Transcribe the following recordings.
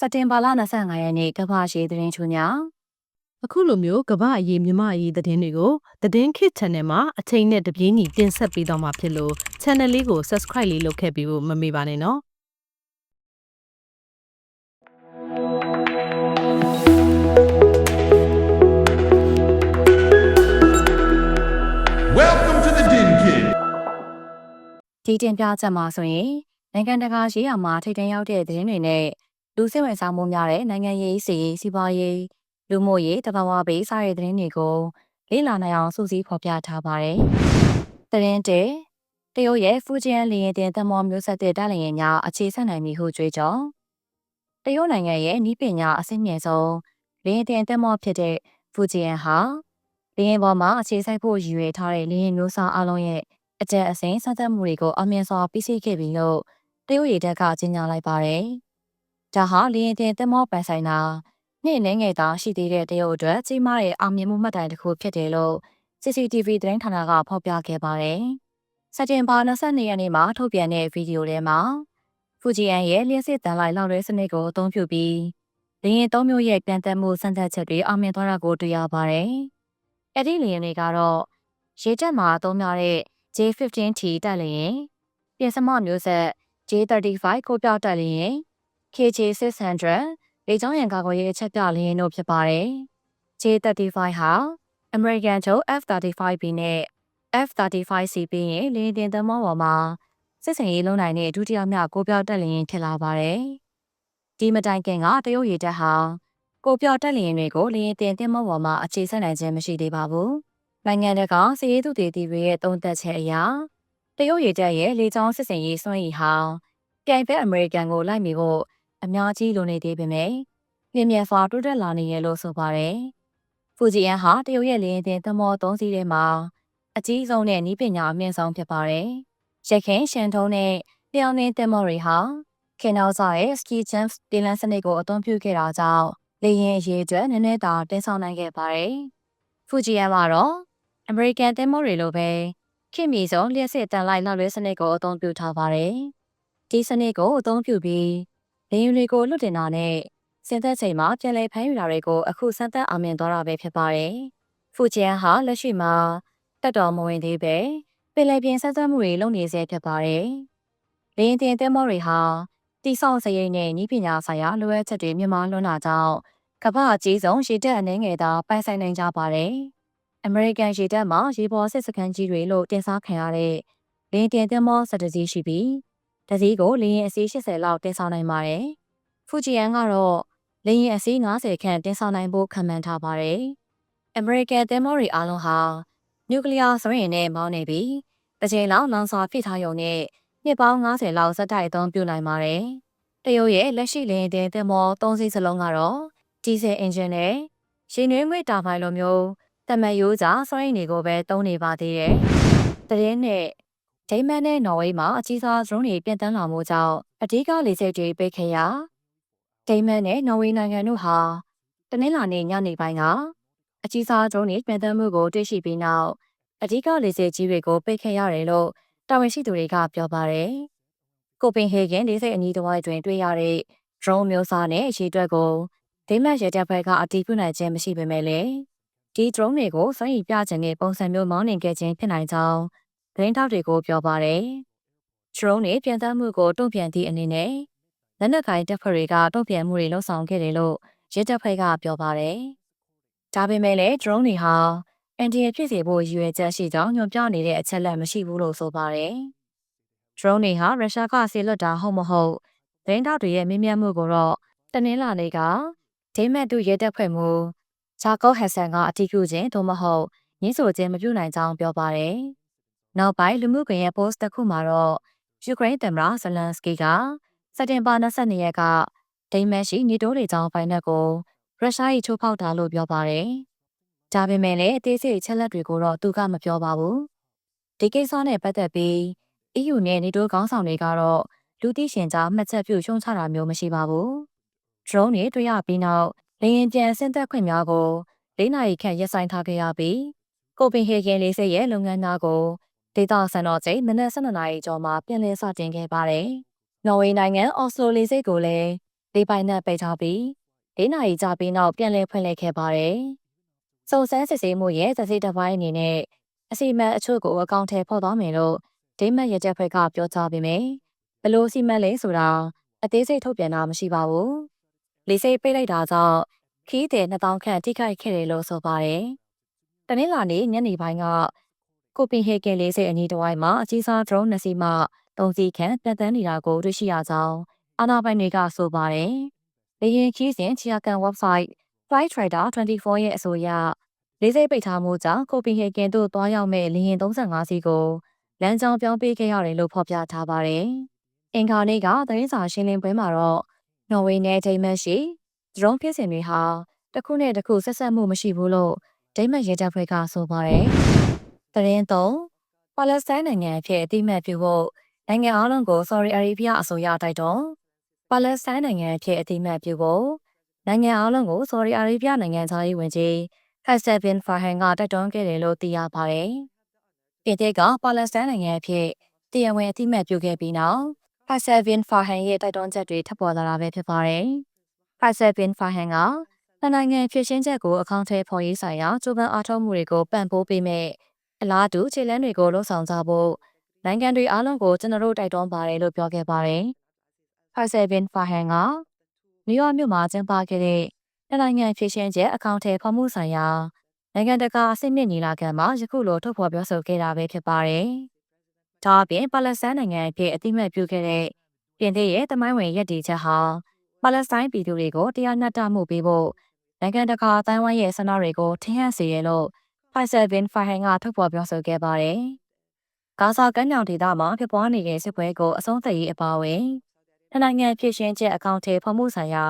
စက်တင်ဘာလ25ရက်နေ့ကမ္ဘာရှိသတင်းချူညာအခုလိုမျိုးကမ္ဘာအရေးမြမအရေးသတင်းတွေကိုသတင်းခစ် channel မှာအချိန်နဲ့တပြေးညီတင်ဆက်ပေးတော့မှာဖြစ်လို့ channel လေးကို subscribe လေးလုပ်ခဲ့ပြီးဖို့မမေ့ပါနဲ့နော် Welcome to the Din Kid. ဒီတင်ပြချက်မှာဆိုရင်နိုင်ငံတကာရေးရာမှာထိပ်တန်းရောက်တဲ့သတင်းတွေနဲ့ လူစိတ်ဝင်စားမှုများတဲ့နိုင်ငံရေးစီရေးစီးပွားရေးလူမှုရေးတဘာဝဘေးစတဲ့သတင်းတွေကိုလေ့လာနိုင်အောင်စူးစီးဖော်ပြထားပါတယ်။သတင်းတေတရုတ်ရဲ့ဖူဂျီယန်လေယာဉ်တင်သမောမျိုးဆက်တဲ့တိုက်လေယာဉ်များအခြေဆက်နိုင်ပြီဟုကြွေးကြော်တရုတ်နိုင်ငံရဲ့နီးပညာအဆင့်မြင့်ဆုံးလေယာဉ်တင်သမောဖြစ်တဲ့ဖူဂျီယန်ဟာလေယာဉ်ပေါ်မှာအခြေစိုက်ဖို့ရည်ရွယ်ထားတဲ့လေယာဉ်မျိုးစားအလုံးရဲ့အကျက်အစိမ်းစမ်းသပ်မှုတွေကိုအမြင်စွာပြီးစီးခဲ့ပြီလို့တရုတ်ရေတပ်ကကြေညာလိုက်ပါတယ်။ ဒါဟာလေရင်တင်သမောပန်ဆိုင်တာနေ့နှင်းငယ်သာရှိသေးတဲ့တရုတ်အတွက်ကြီးမားတဲ့အောင်မြင်မှုမှတ်တိုင်တစ်ခုဖြစ်တယ်လို့ CCTV သတင်းဌာနကဖော်ပြခဲ့ပါတယ်။စက်တင်ဘာ22ရက်နေ့မှာထုတ်ပြန်တဲ့ဗီဒီယိုထဲမှာဖူဂျီအန်ရဲ့လျှက်စစ်တန်လိုက်လောက်ရဲစနစ်ကိုအသုံးပြုပြီးလေရင်သုံးမျိုးရဲ့ပြန်တက်မှုစံသက်ချက်တွေအောင်မြင်သွားတာကိုတွေ့ရပါတယ်။အဲ့ဒီလေရင်တွေကတော့ရေတက်မှာအသုံးများတဲ့ J15T တက်လေရင်ပြင်စမမျိုးဆက် J35 ကိုပြောက်တက်လေရင် KJ600 လေကြောင်းရန်ကာကွယ်ရေးအချက်ပြလေရင်တို့ဖြစ်ပါတယ်။ J35 ဟာ American ချုပ် F35B နဲ့ F35C ပြီးရင်လေယာဉ်တင်သင်္ဘောပေါ်မှာစစ်စင်ရေးလုံးနိုင်တဲ့ဒုတိယမြောက်ကိုပြောက်တက်လေရင်ဖြစ်လာပါတယ်။ဒီမတိုင်ခင်ကတရုတ်ရေတပ်ဟာကိုပြောက်တက်လေရင်တွေကိုလေယာဉ်တင်သင်္ဘောပေါ်မှာအခြေဆက်နိုင်ခြင်းမရှိသေးပါဘူး။နိုင်ငံတကာစီးရေးသူတွေတီတွေရဲ့တုံးသက်ချက်အရာတရုတ်ရေတပ်ရဲ့လေကြောင်းစစ်စင်ရေးစွမ်းရည်ဟာပြိုင်ဘက်အမေရိကန်ကိုလိုက်မိဖို့ အများကြီးလိုနေသေးပေမဲ့လျင်မြန်စွာတိုးတက်လာနေရလို့ဆိုပါတယ်။ဖူဂျီအန်ဟာတရုတ်ရဲ့လေယာဉ်တင်သမော၃စီးထဲမှာအကြီးဆုံးနဲ့နီးပညာအမြင့်ဆုံးဖြစ်ပါတယ်။ရခိုင်ရှန်ထုံးနဲ့လျောင်းနေသမောတွေဟာခင်နောက်စာရဲ့ ski jump တင်လန်းစနစ်ကိုအသုံးပြုခဲ့တာကြောင့်လေယာဉ်အရေးအတွက်နည်းနည်းသာတင်ဆောင်နိုင်ခဲ့ပါတယ်။ဖူဂျီအန်ကတော့အမေရိကန်သမောတွေလိုပဲခင်မီဆုံးလျှက်စစ်တန်လိုက်နောက်လွဲစနစ်ကိုအသုံးပြုထားပါတယ်။ဒီစနစ်ကိုအသုံးပြုပြီး လေယာဉ်တွေကိုလွတ်တင်တာနဲ့စင်သက်ချိန်မှာပြန်လည်ဖမ်းယူတာတွေကိုအခုစမ်းသပ်အောင်မြင်သွားတာပဲဖြစ်ပါတယ်။ဖူဂျီယန်ဟာလက်ရှိမှာတက်တော်မဝင်သေးပဲပင်လယ်ပြင်ဆက်သွယ်မှုတွေလုပ်နေဆဲဖြစ်ပါတယ်။လေယာဉ်တင်သင်္ဘောတွေဟာတိဆောက်စရိတ်နဲ့ဤပညာဆိုင်ရာလိုအပ်ချက်တွေမြင့်မားလွန်းတာကြောင့်ကမ္ဘာအကြီးဆုံးရေတပ်အနေငယ်သာပိုင်ဆိုင်နိုင်ကြပါတယ်။အမေရိကန်ရေတပ်မှာရေပေါ်စစ်စခန်းကြီးတွေလို့တင်စားခံရတဲ့လေယာဉ်တင်သင်္ဘော၁၁စီးရှိပြီး တစီးကိုလေယာဉ်အစီး80လောက်တင်ဆောင်နိုင်ပါတယ်။ဖူဂျီယန်ကတော့လေယာဉ်အစီး90ခန့်တင်ဆောင်နိုင်ဖို့ခံမှန်းထားပါတယ်။အမေရိကန်သင်္ဘောတွေအားလုံးဟာနျူကလ িয়ার စွမ်းရည်နဲ့မောင်းနေပြီးတစ်ချိန်လောက်လောင်စာဖိထားရုံနဲ့နှစ်ပေါင်း90လောက်ဇက်တိုက်အသုံးပြုနိုင်ပါတယ်။တရုတ်ရဲ့လက်ရှိလေယာဉ်တင်သင်္ဘော၃စီးစလုံးကတော့ဒီဇယ်အင်ဂျင်နဲ့ရေနွေးငွေ့တာဖိုင်လိုမျိုးတမန်ရိုးကြားစွမ်းရည်တွေကိုပဲသုံးနေပါသေးတယ်။တရင်နဲ့ ဒိမန်နဲ့နော်ဝေးမှာအကြီးစားဒရုန်းတွေပြင်တန်းလာမှုကြောင့်အဓိကလေဆိပ်တွေပိတ်ခဲ့ရာဒိမန်နဲ့နော်ဝေးနိုင်ငံတို့ဟာတနင်္လာနေ့ညနေပိုင်းကအကြီးစားဒရုန်းတွေပြင်တန်းမှုကိုတွေ့ရှိပြီးနောက်အဓိကလေဆိပ်ကြီးတွေကိုပိတ်ခဲ့ရတယ်လို့တာဝန်ရှိသူတွေကပြောပါတယ်။ကိုပင်ဟေဂင်လေဆိပ်အနီးတစ်ဝိုက်တွင်တွေ့ရတဲ့ဒရုန်းမျိုးစားနဲ့အရှိအတွက်ကိုဒိမတ်ရဲတပ်ဖွဲ့ကအတည်ပြုနိုင်ခြင်းမရှိပေမဲ့လည်းဒီ drone တွေကိုစွမ်းရည်ပြခြင်းနဲ့ပုံစံမျိုးမောင်းနှင်ခဲ့ခြင်းဖြစ်နိုင်ကြောင်း သတင်းထောက်တွေကိုပြောပါတယ်။ drone တွေပြန်တမ်းမှုကိုတုံ့ပြန်သည့်အနေနဲ့လက်နက်ကိုင်တပ်ဖွဲ့တွေကတုံ့ပြန်မှုတွေလှုံ့ဆော်ခဲ့တယ်လို့ရဲတပ်ဖွဲ့ကပြောပါတယ်။ဒါပေမဲ့လည်း drone တွေဟာအန်တီရဖြစ်စေဖို့ရည်ရွယ်ချက်ရှိကြောင်းညွှန်ပြနေတဲ့အချက်လက်မရှိဘူးလို့ဆိုပါတယ်။ drone တွေဟာရုရှားကဆေလွတ်တာဟုတ်မဟုတ်သတင်းထောက်တွေရဲ့မေးမြန်းမှုကိုတော့တနင်္လာနေ့ကဒိမတ်တူရဲတပ်ဖွဲ့မှဂျာကော့ဟက်ဆန်ကအတည်ပြုခြင်းသို့မဟုတ်ညှင်းဆိုခြင်းမပြုနိုင်ကြောင်းပြောပါတယ်။ နောက်ပိုင်းလူမှုကွန်ရက် post တစ်ခုမှာတော့ယူကရိန်းသမ္မတဇလန်စကီကစက်တင်ဘာ22ရက်ကဒိမတ်ရှိနေတိုးလေကြောင်းပိုင်းနဲ့ကိုရုရှား၏ချိုးဖောက်တာလို့ပြောပါတယ်။ဒါပေမဲ့လည်းအသေးစိတ်ချက်လက်တွေကိုတော့သူကမပြောပါဘူး။ဒီကိစ္စနဲ့ပတ်သက်ပြီး EU နဲ့နေတိုးခေါင်းဆောင်တွေကတော့လူသိရှင်ကြားမှတ်ချက်ပြုရှုံချတာမျိုးမရှိပါဘူး။ drone တွေတွေ့ရပြီးနောက်လေယာဉ်ပြန်ဆင်းသက်ခွင့်များကို၄နာရီခန့်ရပ်ဆိုင်းထားခဲ့ရပြီးကိုပင်ဟေဂင်လေးစိတ်ရဲ့လုပ်ငန်းသားကို ဒေသစံတော်ချိန်မနက်12နာရီကျော်မှာပြန်လည်စတင်ခဲ့ပါတယ်။နော်ဝေနိုင်ငံအော်စလိုလေးစိတ်ကိုလည်းလေပိုင်နက်ပိတ်ထားပြီး၄နာရီကြာပြီးနောက်ပြန်လည်ဖွင့်လှစ်ခဲ့ပါတယ်။စုံစမ်းစစ်ဆေးမှုရဲ့သတိတစ်ပိုင်းအနေနဲ့အစီအမံအချို့ကိုအကောင့်ထဲဖော်သွားမယ်လို့ဒိမတ်ရကြဖွဲ့ကပြောကြားပေးမယ်။ဘလို့စီမံလဲဆိုတာအသေးစိတ်ထုတ်ပြန်တာမရှိပါဘူး။လေစိတ်ပိတ်လိုက်တာကြောင့်ခီးတဲ့2000ခန့်ထိခိုက်ခဲ့တယ်လို့ဆိုပါတယ်။တနင်္လာနေ့ညနေပိုင်းက ကိုပင်ဟေဂင်လေးစိတ်အနီးတစ်ဝိုက်မှာအကြီးစား drone နှစ်စီးမှသုံးစီးခန့်တက်တန်းနေတာကိုတွေ့ရှိရကြောင်းအာဏာပိုင်တွေကဆိုပါတယ်။လေရင်ခီးစဉ်ချီယာကန် website Flight Trader 24ရဲ့အဆိုအရလေးစိတ်ပိတ်ထားမှုကြောင့်ကိုပင်ဟေဂင်သို့တွားရောက်မဲ့လေရင်35စီးကိုလမ်းကြောင်းပြောင်းပေးခဲ့ရတယ်လို့ဖော်ပြထားပါတယ်။အင်္ဂါနေ့ကသတင်းစာရှင်းလင်းပွဲမှာတော့နော်ဝေနဲ့ဒိမတ်ရှိဒရုန်းဖြစ်စဉ်တွေဟာတစ်ခုနဲ့တစ်ခုဆက်ဆက်မှုမရှိဘူးလို့ဒိမတ်ရဲတပ်ဖွဲ့ကဆိုပါတယ်။ သတင်းသုံးပါလက်စတိုင်းနိုင်ငံအဖြစ်အတိအမှတ်ပြုဖို့နိုင်ငံအားလုံးကို Saudi Arabia အစိုးရတိုက်တွန်းပါလက်စတိုင်းနိုင်ငံအဖြစ်အတိအမှတ်ပြုဖို့နိုင်ငံအားလုံးကို Saudi Arabia နိုင်ငံသားရေးဝန်ကြီး Hassan bin Farhan ကတိုက်တွန်းခဲ့တယ်လို့သိရပါတယ်။ပြည်ထောင်ကပါလက်စတိုင်းနိုင်ငံအဖြစ်တရားဝင်အတိအမှတ်ပြုခဲ့ပြီးနောက် Hassan bin Farhan ရဲ့တိုက်တွန်းချက်တွေထပ်ပေါ်လာတာပဲဖြစ်ပါတယ်။ Hassan bin Farhan ကနိုင်ငံဖြစ်ရှင်းချက်ကိုအကောင့်ထဲဖော်ရေးဆိုင်ရာကြိုးပမ်းအားထုတ်မှုတွေကိုပံ့ပိုးပေးမဲ့ အလားတူခြေလမ်းတွေကိုလှုံ့ဆော်ကြဖို့နိုင်ငံတွေအားလုံးကိုကျွန်တော်တို့တိုက်တွန်းပါတယ်လို့ပြောခဲ့ပါတယ်။ဖိုင်ဆယ်ဘင်ဖာဟန်ကနယူးယောက်မြို့မှာကျင်းပခဲ့တဲ့နိုင်ငံဖြစ်ရှင်းချက်အကောင့်ထဲဖော်မှုဆိုင်ရာနိုင်ငံတကာအဆင့်မြင့်ညီလာခံမှာယခုလိုထုတ်ဖော်ပြောဆိုခဲ့တာပဲဖြစ်ပါတယ်။ဒါအပြင်ပါလက်စတိုင်းနိုင်ငံအဖြစ်အတိအမှတ်ပြုခဲ့တဲ့ပြင်သစ်ရဲ့တမိုင်းဝင်ရည်တည်ချက်ဟာပါလက်စတိုင်းပြည်သူတွေကိုတရားနှက်တမှုပေးဖို့နိုင်ငံတကာအတိုင်းဝိုင်းရဲ့ဆန္ဒတွေကိုထင်ဟပ်စေရလို့ ဖိုင်ဆယ်ဘင်ဖိုင်ဟန်ကထုတ်ဖော်ပြောဆိုခဲ့ပါတယ်။ဂါဇာကမ်းမြောင်ဒေသမှာဖြစ်ပွားနေတဲ့စစ်ပွဲကိုအဆုံးသတ်ရေးအပါအဝင်နိုင်ငံဖြစ်ရှင်းချက်အကောင့်ထဲဖော်မှုဆိုင်ရာ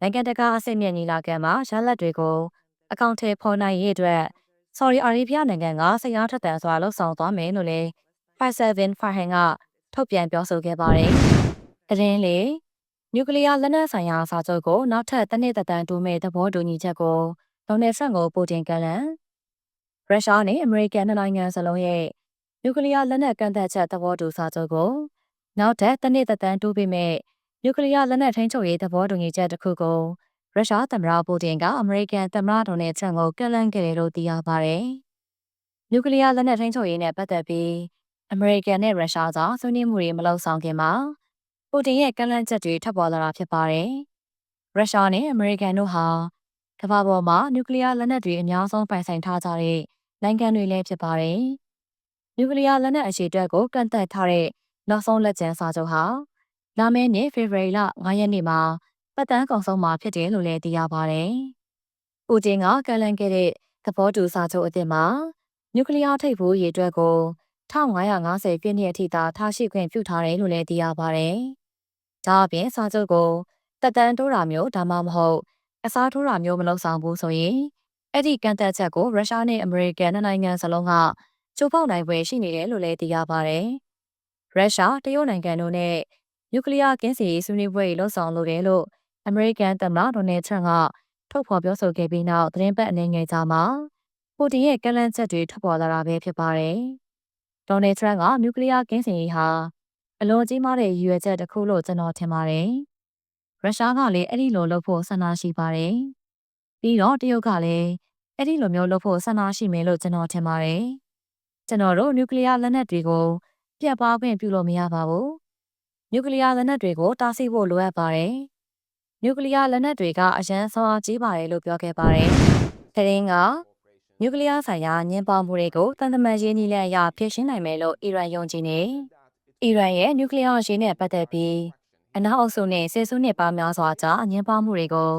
နိုင်ငံတကာအဆင့်မြင့်ညီလာခံမှာရလဒ်တွေကိုအကောင့်ထဲဖော်နိုင်ရေးအတွက် Saudi Arabia နိုင်ငံကဆရာထက်သန်စွာလှုပ်ဆောင်သွားမယ်လို့လည်း Faisal bin Farhan ကထုတ်ပြန်ပြောဆိုခဲ့ပါတယ်။တရင်လေနျူကလ িয়ার လက်နက်ဆိုင်ရာစာချုပ်ကိုနောက်ထပ်တစ်နှစ်သက်တမ်းတိုးမဲ့သဘောတူညီချက်ကိုဒေါ်နယ်ဆန့်ကိုပူတင်ကလန် ရုရှားနဲ့အမေရိကန်နိုင်ငံစလုံးရဲ့နျူကလ িয়ার လက်နက်ကန့်သတ်ချက်သဘောတူစာချုပ်ကိုနောက်ထပ်တစ်နှစ်သက်တမ်းတိုးပေးမဲ့နျူကလ িয়ার လက်နက်ထိန်းချုပ်ရေးသဘောတူညီချက်တစ်ခုကိုရုရှားသမ္မတပူတင်ကအမေရိကန်သမ္မတဒေါ်နယ်ထရန့်ကိုကန့်လန့်ခဲ့တယ်လို့သိရပါတယ်။နျူကလ িয়ার လက်နက်ထိန်းချုပ်ရေးနဲ့ပတ်သက်ပြီးအမေရိကန်နဲ့ရုရှားကြောင့်ဆွေးနွေးမှုတွေမလုပ်ဆောင်ခင်မှာပူတင်ရဲ့ကန့်လန့်ချက်တွေထပ်ပေါ်လာတာဖြစ်ပါတယ်။ရုရှားနဲ့အမေရိကန်တို့ဟာကမ္ဘာပေါ်မှာနျူကလ িয়ার လက်နက်တွေအများဆုံးပိုင်ဆိုင်ထားကြတဲ့ နိုင်ငံတွေလည်းဖြစ်ပါတယ်။နျူကလ িয়ার လက်နက်အခြေအတွက်ကိုကန့်သတ်ထားတဲ့နောက်ဆုံးလက်ကျန်စာချုပ်ဟာလာမယ့်နှစ်ဖေဖော်ဝါရီလ9ရက်နေ့မှာပတ်တန်းကုန်ဆုံးမှာဖြစ်တယ်လို့လည်းသိရပါတယ်။ပူတင်ကကန့်လန့်ခဲ့တဲ့သဘောတူစာချုပ်အသစ်မှာနျူကလ িয়ার ထိပ်ဖူးရေအတွက်ကို1550ပြည့်နှစ်အထိသာထားရှိခွင့်ပြုထားတယ်လို့လည်းသိရပါတယ်။ဒါအပြင်စာချုပ်ကိုတက်တန်းတိုးတာမျိုးဒါမှမဟုတ်အစားထိုးတာမျိုးမလုပ်ဆောင်ဘူးဆိုရင် အဲ့ဒီကန့်သက်ချက်ကိုရုရှားနဲ့အမေရိကန်နိုင်ငံစလုံးကချိုးဖောက်နိုင်ပွဲရှိနေတယ်လို့လည်းသိရပါတယ်။ရုရှားတရုတ်နိုင်ငံတို့နဲ့နျူကလ িয়ার ကင်းစည်ရေးဆွေးနွေးပွဲလှုပ်ဆောင်လိုတယ်လို့အမေရိကန်သမ္မတဒေါ်နယ်ထရန့်ကထုတ်ဖော်ပြောဆိုခဲ့ပြီးနောက်သတင်းပတ်အနေငယ်ကြားမှာပူတင်ရဲ့ကန့်လန့်ချက်တွေထွက်ပေါ်လာတာပဲဖြစ်ပါတယ်။ဒေါ်နယ်ထရန့်ကနျူကလ িয়ার ကင်းစင်ရေးဟာအလွန်ကြီးမားတဲ့ရည်ရွယ်ချက်တစ်ခုလို့ကျွန်တော်ထင်ပါတယ်။ရုရှားကလည်းအဲ့ဒီလိုလုပ်ဖို့ဆန္ဒရှိပါတယ်။ ပြီးတော့တရုတ်ကလည်းအဲ့ဒီလိုမျိုးလုပ်ဖို့ဆန္ဒရှိမယ်လို့ကျွန်တော်ထင်ပါတယ်။ကျွန်တော်တို့နျူကလ িয়ার လက်နက်တွေကိုပြတ်ပါခွင့်ပြုလို့မရပါဘူး။နျူကလ িয়ার လက်နက်တွေကိုတားဆီးဖို့လိုအပ်ပါတယ်။နျူကလ িয়ার လက်နက်တွေကအရန်ဆောအားကြီးပါတယ်လို့ပြောခဲ့ပါတယ်။သတင်းကနျူကလ িয়ার ဆိုင်ရာညှဉ်းပန်းမှုတွေကိုတန်တမန်ရေးနည်းလမ်းအရဖြေရှင်းနိုင်မယ်လို့အီရန်ယုံကြည်နေ။အီရန်ရဲ့နျူကလ িয়ার ရေးနဲ့ပတ်သက်ပြီးအနောက်အုပ်စုနဲ့ဆယ်စုနှစ်ပေါင်းများစွာကြာညှဉ်းပန်းမှုတွေကို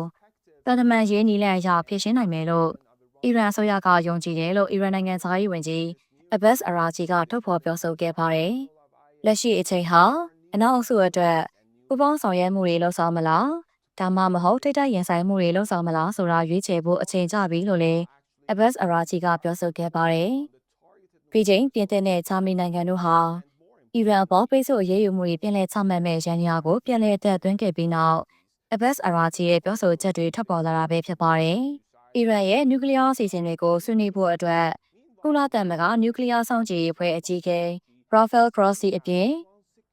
တန်တမန်ရေးနည်းလမ်းအရဖြေရှင်းနိုင်မယ်လို့အီရန်အစိုးရကယုံကြည်တယ်လို့အီရန်နိုင်ငံသားရေးဝန်ကြီးအဘတ်အရာဂျီကထုတ်ဖော်ပြောဆိုခဲ့ပါတယ်။လက်ရှိအချိန်ဟာအနောက်အုပ်စုအတွက်ပူပေါင်းဆောင်ရွက်မှုတွေလှုံ့ဆော်မလားဒါမှမဟုတ်ထိတ်တိုက်ရင်ဆိုင်မှုတွေလှုံ့ဆော်မလားဆိုတာရွေးချယ်ဖို့အချိန်ကျပြီလို့လည်းအဘတ်အရာဂျီကပြောဆိုခဲ့ပါတယ်။ပြီးချိန်ပြင်သစ်နဲ့ဂျာမနီနိုင်ငံတို့ဟာအီရန်အပေါ်ပိတ်ဆို့အရေးယူမှုတွေပြန်လည်ချမှတ်မဲ့ရန်ရာကိုပြန်လည်အသက်သွင်းခဲ့ပြီးနောက် အဘတ်အရာဂျီရဲ့ပြောဆိုချက်တွေထပ်ပေါ်လာတာပဲဖြစ်ပါတယ်။အီရန်ရဲ့နျူကလ িয়ার အစီအစဉ်တွေကိုဆွေးနွေးဖို့အတွက်ကုလသမဂ္ဂနျူကလ িয়ার စောင့်ကြည့်ရေးအဖွဲ့အကြီးအကဲ Rafael Grossi အပြင်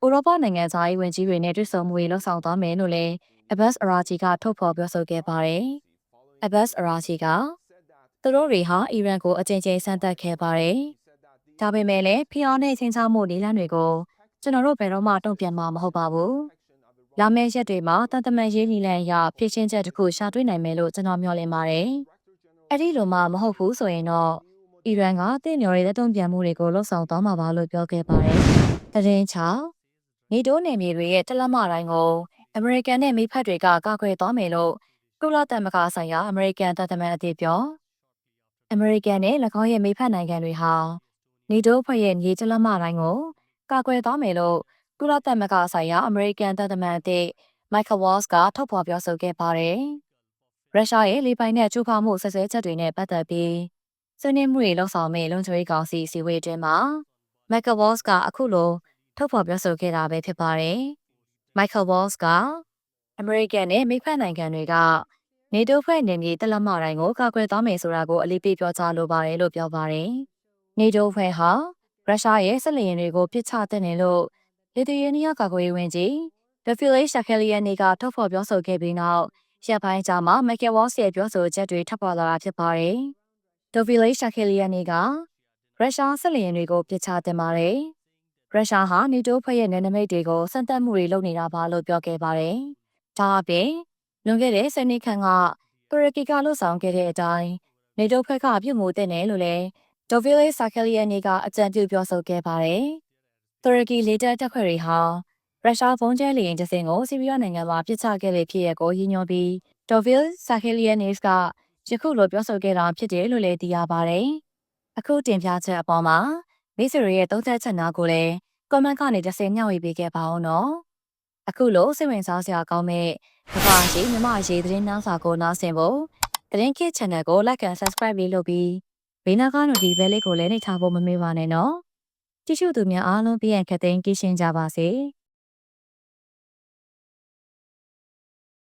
ဥရောပနိုင်ငံသားရေးဝန်ကြီးတွေနဲ့တွေ့ဆုံမှုတွေလှုပ်ဆောင်သွားမယ်လို့လည်း Abbas Arachi ကထုတ်ဖော်ပြောဆိုခဲ့ပါတယ်။ Abbas Arachi ကသူတို့တွေဟာအီရန်ကိုအကြိမ်ကြိမ်ဆန့်သက်ခဲ့ပါတယ်။ဒါပေမဲ့လည်းဖီအောနဲ့ချင်းချောက်မှုနည်းလမ်းတွေကိုကျွန်တော်တို့ဘယ်တော့မှတုံ့ပြန်မှာမဟုတ်ပါဘူး။ လာမယ့်ရက်တွေမှာတန်တမန်ရေးနည်းလမ်းအရဖြည့်ချင်းချက်တစ်ခုရှာတွေ့နိုင်မယ်လို့ကျွန်တော်မျှော်လင့်ပါတယ်။အဲ့ဒီလိုမှမဟုတ်ဘူးဆိုရင်တော့အီရန်ကတင့်တော်ရဲ့တုံ့ပြန်မှုတွေကိုလှုပ်ဆောင်သွားမှာပါလို့ပြောခဲ့ပါတယ်။တရင်ချောင်းနေတိုးနယ်မြေတွေရဲ့တလက်မတိုင်းကိုအမေရိကန်နဲ့မိဖက်တွေကကာကွယ်သွားမယ်လို့ကုလသမဂ္ဂဆိုင်ရာအမေရိကန်တပ်သမန်အသစ်ပြောအမေရိကန်နဲ့၎င်းရဲ့မိဖက်နိုင်ငံတွေဟာနေတိုးဖွဲ့ရဲ့မြေတလက်မတိုင်းကိုကာကွယ်သွားမယ်လို့ ကုလသမဂ္ဂဆိုင်ရာအမေရိကန်တပ်သမန်အသစ်မိုက်ကယ်ဝေါ့စ်ကထုတ်ဖော်ပြောဆိုခဲ့ပါတယ်။ရုရှားရဲ့လေပိုင်နဲ့ကျူးဖောက်မှုဆက်ဆွဲချက်တွေနဲ့ပတ်သက်ပြီးဆွေးနွေးမှုတွေလှုပ်ဆောင်မဲ့လုံခြုံရေးကောင်စီအစည်းအဝေးတွင်မှာမိုက်ကယ်ဝေါ့စ်ကအခုလိုထုတ်ဖော်ပြောဆိုခဲ့တာပဲဖြစ်ပါတယ်။မိုက်ကယ်ဝေါ့စ်ကအမေရိကန်နဲ့မိဖက်နိုင်ငံတွေကနေတိုဖွဲ့နေမြေတက်လက်မတိုင်းကိုကာကွယ်သွားမယ်ဆိုတာကိုအလေးပေးပြောကြားလိုပါတယ်လို့ပြောပါတယ်။နေတိုဖွဲ့ဟာရုရှားရဲ့စစ်လေယာဉ်တွေကိုပစ်ချတဲ့နေလို့ လီသူယေးနီးယားကာကွယ်ရေးဝန်ကြီးဒဖီလေးရှာကယ်လီယန်နီကထုတ်ဖော်ပြောဆိုခဲ့ပြီးနောက်ရက်ပိုင်းကြာမှမိုက်ကယ်ဝေါ့စ်ရဲ့ပြောဆိုချက်တွေထပ်ပေါ်လာတာဖြစ်ပါတယ်။ဒဖီလေးရှာကယ်လီယန်နီကရုရှားစစ်လေယာဉ်တွေကိုပစ်ချတင်ပါတယ်။ရုရှားဟာနေတိုးဖွဲ့ရဲ့နယ်နိမိတ်တွေကိုစံတက်မှုတွေလုပ်နေတာပါလို့ပြောခဲ့ပါတယ်။ဒါအပြင်လွန်ခဲ့တဲ့ဆယ်နှစ်ခန့်ကတူရကီကလှုပ်ဆောင်ခဲ့တဲ့အတိုင်းနေတိုးဖွဲ့ကပြုမှုတဲ့နယ်လို့လည်းဒိုဗီလေးဆာကယ်လီယန်နီကအကြံပြုပြောဆိုခဲ့ပါတယ်။ တူရကီလေတပ်တပ်ဖွဲ့တွေဟာရုရှားဘုံကျဲလေယာဉ်တစ်စင်းကိုဆီးရီးယားနိုင်ငံမှာပစ်ချခဲ့လေဖြစ်ရကိုရည်ညွှန်းပြီးဒိုဗီလ်ဆာကယ်လီယန်နီကယခုလိုပြောဆိုခဲ့တာဖြစ်တယ်လို့လည်းသိရပါတယ်။အခုတင်ပြချက်အပေါ်မှာမိတ်ဆွေတွေရဲ့သုံးသပ်ချက်နာကိုလည်း comment ကနေတစ်ဆင့်မျှဝေပေးခဲ့ပါအောင်နော်အခုလိုစိတ်ဝင်စားစရာကောင်းမဲ့ကမ္ဘာရှိမြမရေးသတင်းနှောင်းစာကိုနားဆင်ဖို့သတင်းခစ် channel ကို like and subscribe လေးလုပ်ပြီးဘေးနားက notification လေးကိုလည်းနှိပ်ထားဖို့မမေ့ပါနဲ့နော် ကြည့်ရှုသူများအားလုံးပြန်ခက်သိမ်းကြည့်ရှင်းကြပါစေ။